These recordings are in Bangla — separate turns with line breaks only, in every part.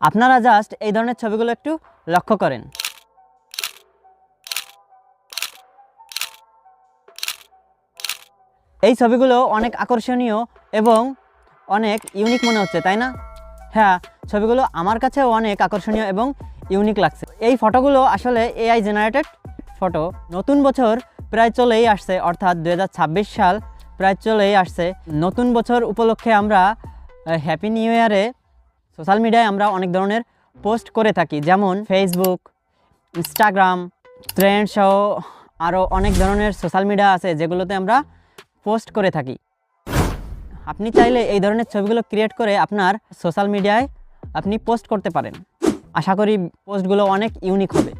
আপনারা জাস্ট এই ধরনের ছবিগুলো একটু লক্ষ্য করেন। এই ছবিগুলো অনেক আকর্ষণীয় এবং অনেক ইউনিক মনে হচ্ছে, তাই না? হ্যাঁ ছবিগুলো আমার কাছেও অনেক আকর্ষণীয় এবং ইউনিক লাগছে। এই ফটোগুলো আসলে এআই জেনারেটেড ফটো নতুন বছর প্রায় চলেই আসছে, অর্থাৎ দু হাজার ছাব্বিশ সাল প্রায় চলেই আসছে। নতুন বছর উপলক্ষে আমরা হ্যাপি নিউ ইয়ারে সোশ্যাল মিডিয়ায় আমরা অনেক ধরনের পোস্ট করে থাকি, যেমন ফেসবুক ইনস্টাগ্রাম ট্রেন্ড সহ আরও অনেক ধরনের সোশ্যাল মিডিয়া আছে যেগুলোতে আমরা পোস্ট করে থাকি। আপনি চাইলে এই ধরনের ছবিগুলো ক্রিয়েট করে আপনার সোশ্যাল মিডিয়ায় আপনি পোস্ট করতে পারেন। আশা করি পোস্টগুলো অনেক ইউনিক হবে।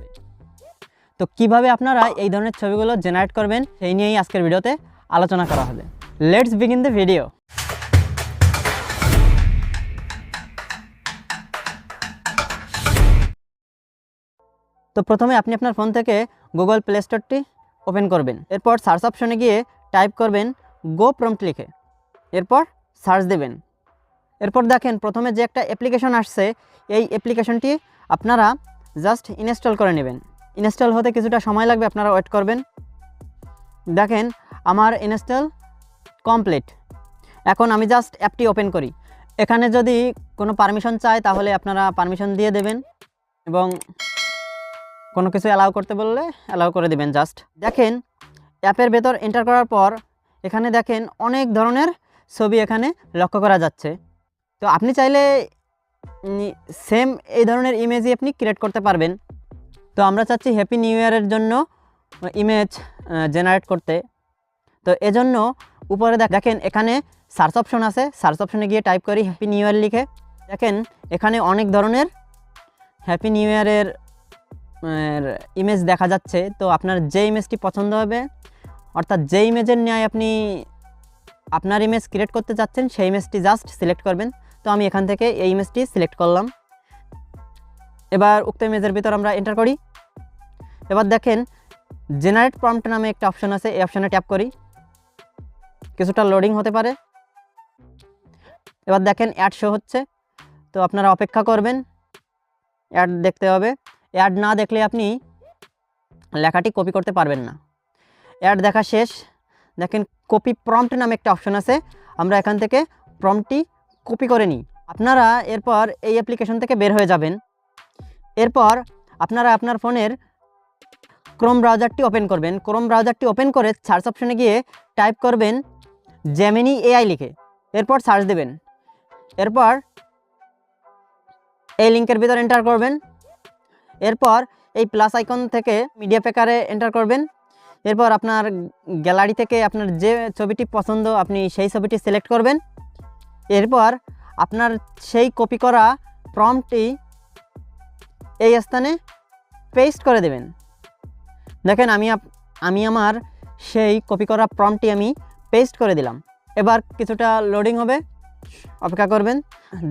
তো কীভাবে আপনারা এই ধরনের ছবিগুলো জেনারেট করবেন সেই নিয়েই আজকের ভিডিওতে আলোচনা করা হবে। লেটস বিগিন দ্য ভিডিও তো প্রথমে আপনি আপনার ফোন থেকে গুগল প্লে স্টোরটি ওপেন করবেন। এরপর সার্চ অপশনে গিয়ে টাইপ করবেন গো প্রম্পট লিখে। এরপর সার্চ দেবেন। এরপর দেখেন প্রথমে যে একটা অ্যাপ্লিকেশন আসছে, এই অ্যাপ্লিকেশনটি আপনারা জাস্ট ইনস্টল করে নেবেন। ইনস্টল হতে কিছুটা সময় লাগবে, আপনারা ওয়েট করবেন। দেখেন আমার ইনস্টল কমপ্লিট এখন আমি জাস্ট অ্যাপটি ওপেন করি। এখানে যদি কোনো পারমিশন চায়, তাহলে আপনারা পারমিশন দিয়ে দেবেন এবং কোনো কিছু অ্যালাউ করতে বললে অ্যালাউ করে দিবেন জাস্ট দেখেন অ্যাপের ভেতর এন্টার করার পর এখানে দেখেন অনেক ধরনের ছবি এখানে লক্ষ্য করা যাচ্ছে। তো আপনি চাইলে সেম এই ধরনের ইমেজই আপনি ক্রিয়েট করতে পারবেন। তো আমরা চাচ্ছি হ্যাপি নিউ ইয়ারের জন্য ইমেজ জেনারেট করতে। তো এজন্য উপরে দেখ- দেখেন এখানে সার্চ অপশন আছে। সার্চ অপশনে গিয়ে টাইপ করি হ্যাপি নিউ ইয়ার লিখে। দেখেন এখানে অনেক ধরনের হ্যাপি নিউ ইয়ারের ইমেজ দেখা যাচ্ছে, তো আপনার যে ইমেজটি পছন্দ হবে, অর্থাৎ যে ইমেজের ন্যায় আপনি আপনার ইমেজ ক্রিয়েট করতে চাচ্ছেন সেই ইমেজটি জাস্ট সিলেক্ট করবেন। তো আমি এখান থেকে এই ইমেজটি সিলেক্ট করলাম। এবার উক্ত ইমেজের ভিতর আমরা এন্টার করি। এবার দেখেন জেনারেট প্রম্পট নামে একটা অপশন আছে, এই অপশানে ট্যাপ করি। কিছুটা লোডিং হতে পারে। এবার দেখেন অ্যাড শো হচ্ছে। তো আপনারা অপেক্ষা করবেন। অ্যাড দেখতে হবে। অ্যাড না দেখলে আপনি লেখাটি কপি করতে পারবেন না। অ্যাড দেখা শেষ। দেখেন কপি প্রম্পট নামে একটা অপশন আছে। আমরা এখান থেকে প্রম্পটটি কপি করে নিই। আপনারা এরপর এই অ্যাপ্লিকেশন থেকে বের হয়ে যাবেন। এরপর আপনারা আপনার ফোনের ক্রোম ব্রাউজারটি ওপেন করবেন। ক্রোম ব্রাউজারটি ওপেন করে সার্চ অপশনে গিয়ে টাইপ করবেন জেমিনি এআই লিখে। এরপর সার্চ দেবেন। এরপর এই লিঙ্কের ভিতর এন্টার করবেন। এরপর এই প্লাস আইকন থেকে মিডিয়া পেকারে এন্টার করবেন। এরপর আপনার গ্যালারি থেকে আপনার যে ছবিটি পছন্দ, আপনি সেই ছবিটি সিলেক্ট করবেন। এরপর আপনার সেই কপি করা প্রম্পটি এই স্থানে পেস্ট করে দেবেন। দেখেন আমি আমি আমার সেই কপি করা প্রম্পটি আমি পেস্ট করে দিলাম। এবার কিছুটা লোডিং হবে, অপেক্ষা করবেন।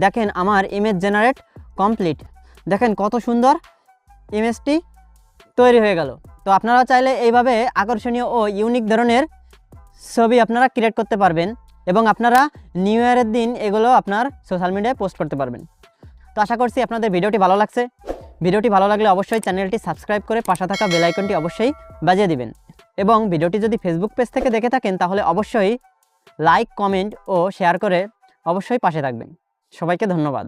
দেখেন আমার ইমেজ জেনারেট কমপ্লিট দেখেন কত সুন্দর। ইমেজটি তৈরি হয়ে গেল। তো আপনারা চাইলে এইভাবে আকর্ষণীয় ও ইউনিক ধরনের ছবি আপনারা ক্রিয়েট করতে পারবেন এবং আপনারা নিউ ইয়ারের দিন এগুলো আপনার সোশ্যাল মিডিয়ায় পোস্ট করতে পারবেন। তো আশা করছি আপনাদের ভিডিওটি ভালো লাগছে। ভিডিওটি ভালো লাগলে অবশ্যই চ্যানেলটি সাবস্ক্রাইব করে পাশে থাকা বেল আইকনটি অবশ্যই বাজিয়ে দিবেন। এবং ভিডিওটি যদি ফেসবুক পেজ থেকে দেখে থাকেন, তাহলে অবশ্যই লাইক কমেন্ট ও শেয়ার করে অবশ্যই পাশে থাকবেন। সবাইকে ধন্যবাদ।